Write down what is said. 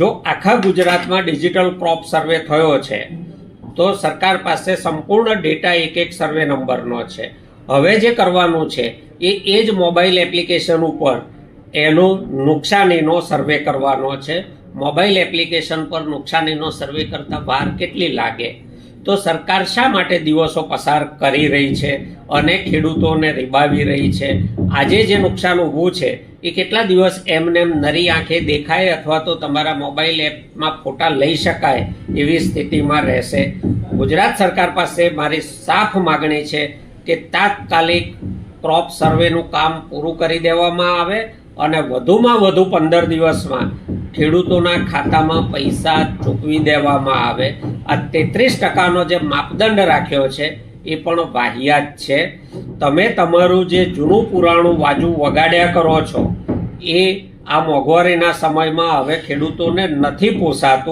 જો આખા ગુજરાતમાં ડિજિટલ ક્રોપ સર્વે થયો છે, તો સરકાર પાસે સંપૂર્ણ ડેટા એક એક સર્વે નંબરનો છે. હવે જે કરવાનું છે, એ એ જ મોબાઈલ એપ્લિકેશન ઉપર એનો નુકસાનીનો સર્વે કરવાનો છે. મોબાઈલ એપ્લિકેશન પર નુકસાનીનો સર્વે કરતાં વાર કેટલી લાગે? તો સરકાર શા માટે દિવસો પસાર કરી રહી છે? અને ખેડૂતોને રીબાવી રહી છે? આજે જે નુકસાન ઊભું છે, એ કેટલા દિવસ એમને એમ નરી આંખે દેખાય અથવા તો તમારા મોબાઈલ એપમાં ફોટા લઈ શકાય એવી સ્થિતિમાં રહેશે? ગુજરાત સરકાર પાસે મારી સાફ માગણી છે કે તાત્કાલિક ક્રોપ સર્વેનું કામ પૂરું કરી દેવામાં આવે અને વધુમાં વધુ પંદર દિવસમાં ખેડૂતોના ખાતામાં પૈસા ચૂકવી દેવામાં આવે. આ તેત્રીસ ટકાનો જે માપદંડ રાખ્યો છે, એ પણ વાહિયાત છે. તમે તમારું જે જૂનું પુરાણું વાજુ વગાડ્યા કરો છો, એ આ મોંઘવારીના સમયમાં હવે ખેડૂતોને નથી પોસાતું.